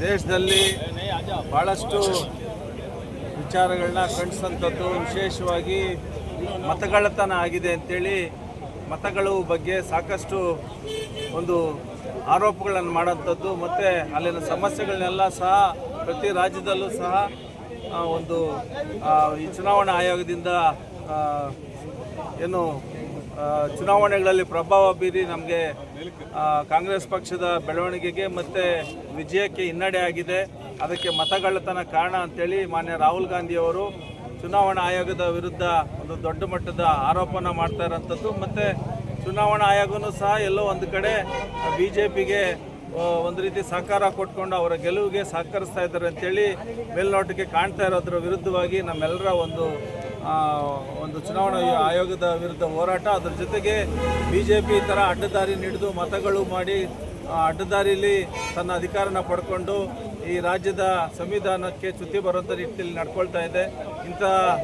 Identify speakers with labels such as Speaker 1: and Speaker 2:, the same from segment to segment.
Speaker 1: ದೇಶದಲ್ಲಿ ಭಾಳಷ್ಟು ವಿಚಾರಗಳನ್ನ ಕಂಡಿಸಂಥದ್ದು ವಿಶೇಷವಾಗಿ ಮತಗಳತನ ಆಗಿದೆ ಅಂತೇಳಿ ಮತಗಳು ಬಗ್ಗೆ ಸಾಕಷ್ಟು ಒಂದು ಆರೋಪಗಳನ್ನು ಮಾಡೋಂಥದ್ದು ಮತ್ತು ಅಲ್ಲಿನ ಸಮಸ್ಯೆಗಳನ್ನೆಲ್ಲ ಸಹ ಪ್ರತಿ ರಾಜ್ಯದಲ್ಲೂ ಸಹ ಒಂದು ಈ ಚುನಾವಣಾ ಆಯೋಗದಿಂದ ಏನು ಚುನಾವಣೆಗಳಲ್ಲಿ ಪ್ರಭಾವ ಬೀರಿ ನಮಗೆ ಕಾಂಗ್ರೆಸ್ ಪಕ್ಷದ ಬೆಳವಣಿಗೆಗೆ ಮತ್ತು ವಿಜಯಕ್ಕೆ ಹಿನ್ನಡೆ ಆಗಿದೆ. ಅದಕ್ಕೆ ಮತಗಳ್ಳತನ ಕಾರಣ ಅಂತೇಳಿ ಮಾನ್ಯ ರಾಹುಲ್ ಗಾಂಧಿಯವರು ಚುನಾವಣಾ ಆಯೋಗದ ವಿರುದ್ಧ ಒಂದು ದೊಡ್ಡ ಮಟ್ಟದ ಆರೋಪನ ಮಾಡ್ತಾ ಇರೋಂಥದ್ದು. ಮತ್ತು ಚುನಾವಣಾ ಆಯೋಗನೂ ಸಹ ಎಲ್ಲೋ ಒಂದು ಕಡೆ ಬಿ ಜೆ ಪಿಗೆ ಒಂದು ರೀತಿ ಸಹಕಾರ ಕೊಟ್ಕೊಂಡು ಅವರ ಗೆಲುವಿಗೆ ಸಹಕರಿಸ್ತಾ ಇದ್ದಾರೆ ಅಂತೇಳಿ ಮೇಲ್ನೋಟಕ್ಕೆ ಕಾಣ್ತಾ ಇರೋದ್ರ ವಿರುದ್ಧವಾಗಿ ನಮ್ಮೆಲ್ಲರ ಒಂದು ಒಂದು ಚುನಾವಣಾ ಆಯೋಗದ ವಿರುದ್ಧ ಹೋರಾಟ. ಅದರ ಜೊತೆಗೆ ಬಿ ಜೆ ಪಿ ಥರ ಅಡ್ಡದಾರಿ ನೀಡಿದು ಮತಗಳು ಮಾಡಿ ಅಡ್ಡದಾರಿಯಲ್ಲಿ ತನ್ನ ಅಧಿಕಾರನ ಪಡ್ಕೊಂಡು ಈ ರಾಜ್ಯದ ಸಂವಿಧಾನಕ್ಕೆ ಚ್ಯುತಿ ಬರುವಂಥ ರೀತಿಯಲ್ಲಿ ನಡ್ಕೊಳ್ತಾ ಇದೆ. ಇಂಥ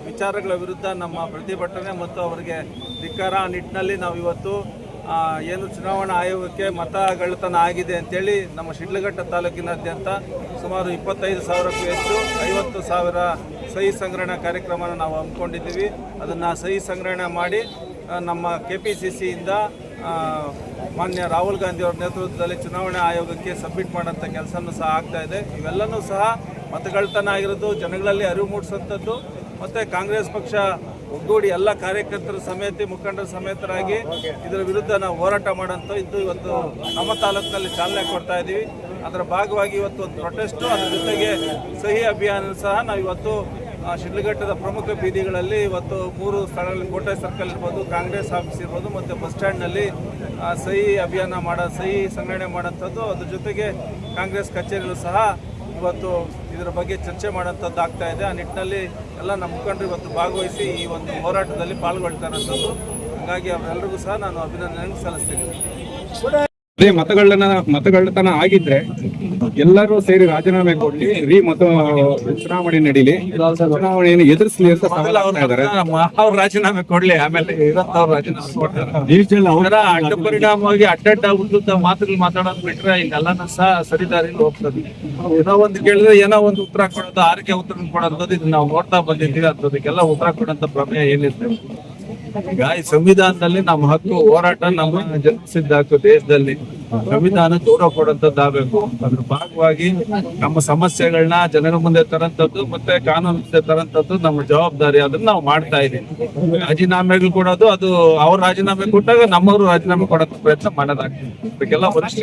Speaker 1: ವಿಚಾರಗಳ ವಿರುದ್ಧ ನಮ್ಮ ಪ್ರತಿಭಟನೆ ಮತ್ತು ಅವರಿಗೆ ಧಿಕ್ಕಾರ ಆ ನಿಟ್ಟಿನಲ್ಲಿ ನಾವು ಇವತ್ತು ಏನು ಚುನಾವಣಾ ಆಯೋಗಕ್ಕೆ ಮತಗಳತನ ಆಗಿದೆ ಅಂತೇಳಿ ನಮ್ಮ ಶಿಡ್ಲಘಟ್ಟ ತಾಲೂಕಿನಾದ್ಯಂತ ಸುಮಾರು ಇಪ್ಪತ್ತೈದು ಸಾವಿರಕ್ಕೂ ಹೆಚ್ಚು, ಐವತ್ತು ಸಾವಿರ ಸಹಿ ಸಂಗ್ರಹಣಾ ಕಾರ್ಯಕ್ರಮನ ನಾವು ಹಮ್ಮಿಕೊಂಡಿದ್ದೀವಿ. ಅದನ್ನು ಸಹಿ ಸಂಗ್ರಹಣೆ ಮಾಡಿ ನಮ್ಮ ಕೆ ಪಿ ಸಿ ಸಿಯಿಂದ ಮಾನ್ಯ ರಾಹುಲ್ ಗಾಂಧಿ ಅವರ ನೇತೃತ್ವದಲ್ಲಿ ಚುನಾವಣಾ ಆಯೋಗಕ್ಕೆ ಸಬ್ಮಿಟ್ ಮಾಡೋಂಥ ಕೆಲಸನೂ ಸಹ ಆಗ್ತಾ ಇದೆ. ಇವೆಲ್ಲನೂ ಸಹ ಮತಗಳ್ತನ ಆಗಿರೋದು, ಜನಗಳಲ್ಲಿ ಅರಿವು ಮೂಡಿಸೋಂಥದ್ದು ಮತ್ತು ಕಾಂಗ್ರೆಸ್ ಪಕ್ಷ ಒಗ್ಗೂಡಿ ಎಲ್ಲ ಕಾರ್ಯಕರ್ತರ ಸಮೇತ, ಮುಖಂಡರ ಸಮೇತರಾಗಿ ಇದರ ವಿರುದ್ಧ ನಾವು ಹೋರಾಟ ಮಾಡೋಂಥ ಇದ್ದು ಇವತ್ತು ನಮ್ಮ ತಾಲೂಕಿನಲ್ಲಿ ಚಾಲನೆ ಕೊಡ್ತಾ ಇದ್ದೀವಿ ಅದರ ಭಾಗವಾಗಿ ಇವತ್ತು ಒಂದು ಪ್ರೊಟೆಸ್ಟು ಅದರ ಜೊತೆಗೆ ಸಹಿ ಅಭಿಯಾನ ಸಹ ನಾವು ಇವತ್ತು ಶಿಡ್ಲಘಟ್ಟದ ಪ್ರಮುಖ ಬೀದಿಗಳಲ್ಲಿ ಇವತ್ತು ಮೂರು ಸ್ಥಳಗಳಲ್ಲಿ ಕೋಟೆ ಸರ್ಕಲ್ ಇರ್ಬೋದು, ಕಾಂಗ್ರೆಸ್ ಆಫೀಸ್ ಇರ್ಬೋದು ಮತ್ತು ಬಸ್ ಸ್ಟ್ಯಾಂಡ್ನಲ್ಲಿ ಸಹಿ ಅಭಿಯಾನ ಮಾಡೋ, ಸಹಿ ಸಂಗ್ರಹಣೆ ಮಾಡೋಂಥದ್ದು ಅದ್ರ ಜೊತೆಗೆ ಕಾಂಗ್ರೆಸ್ ಕಚೇರಿಯಲ್ಲೂ ಸಹ ಇವತ್ತು ಇದರ ಬಗ್ಗೆ ಚರ್ಚೆ ಮಾಡೋಂಥದ್ದು ಆಗ್ತಾ ಇದೆ. ಆ ನಿಟ್ಟಿನಲ್ಲಿ ಎಲ್ಲ ನಮ್ಮ ಮುಖಂಡರು ಇವತ್ತು ಭಾಗವಹಿಸಿ ಈ ಒಂದು ಹೋರಾಟದಲ್ಲಿ ಪಾಲ್ಗೊಳ್ತಾ ಇರೋಂಥದ್ದು ಹಾಗಾಗಿ ಅವರೆಲ್ಲರಿಗೂ ಸಹ ನಾನು ಅಭಿನಂದನೆ ಸಲ್ಲಿಸ್ತೀನಿ.
Speaker 2: ಅದೇ ಮತಗಳನ್ನ ಮತಗಳತನ ಆಗಿದ್ರೆ ಎಲ್ಲರೂ ಸೇರಿ ರಾಜೀನಾಮೆ ಕೊಡ್ಲಿ ರೀ ಮತ ಚುನಾವಣೆ ನಡೀಲಿ. ಚುನಾವಣೆಯನ್ನು ಎದುರಿಸಲಿ ಅಂತ ಸವಾಲ್ ಇದಾರೆ
Speaker 1: ಅವ್ರ ರಾಜೀನಾಮೆ ಕೊಡ್ಲಿ ಆಮೇಲೆ ಇರೋಂಥವ್ರು ರಾಜೀನಾಮೆ ಕೊಡ್ತಾರೆ. ಅವರ ಅಡ್ಡ ಪರಿಣಾಮವಾಗಿ ಅಡ್ಡಡ್ಡ ಉದ್ದುತ್ತ ಮಾತುಗಳು ಮಾತಾಡೋದು ಬಿಟ್ರೆ ಇದೆಲ್ಲನೂ ಸಹ ಸರಿದಾರಿಲಿ ಹೋಗ್ತದೆ. ಏನೋ ಒಂದು ಕೇಳಿದ್ರೆ ಏನೋ ಒಂದು ಉತ್ತರ ಕೊಡೋದು ಆರೋಗ್ಯ ಉತ್ತರ ಕೊಡೋದು ಇದನ್ನ ನಾವು ನೋಡ್ತಾ ಬಂದಿದ್ದೀವಿ ಅಂತದಕ್ಕೆಲ್ಲ ಉತ್ತರ ಕೊಡೋಂತ ಪ್ರಮೇಯ ಏನಿರ್ತದೆ ಈ ಸಂವಿಧಾನದಲ್ಲಿ ನಮ್ಮ ಹಕ್ಕು, ಹೋರಾಟ ನಮ್ಮ ಜನ್ಮಸಿದ್ಧ ದೇಶದಲ್ಲಿ. ಸಂವಿಧಾನ ದೂರ ಕೊಡುವಂತದ್ದಾಗಬೇಕು ಅದ್ರ ಭಾಗವಾಗಿ ನಮ್ಮ ಸಮಸ್ಯೆಗಳನ್ನ ಜನರ ಮುಂದೆ ತರಂತದ್ದು ಮತ್ತೆ ಕಾನೂನು ಮುಂದೆ ತರಂತದ್ದು ನಮ್ಮ ಜವಾಬ್ದಾರಿ ಅದನ್ನ ನಾವು ಮಾಡ್ತಾ ಇದೀವಿ ರಾಜೀನಾಮೆಗಳು ಕೊಡೋದು ಅದು ಅವ್ರ ರಾಜೀನಾಮೆ ಕೊಟ್ಟಾಗ ನಮ್ಮವರು ರಾಜೀನಾಮೆ ಕೊಡೋಕೆ ಪ್ರಯತ್ನ ಮಾಡೋದಾಗ್ತದೆ. ಅದಕ್ಕೆಲ್ಲ ವರಿಷ್ಠ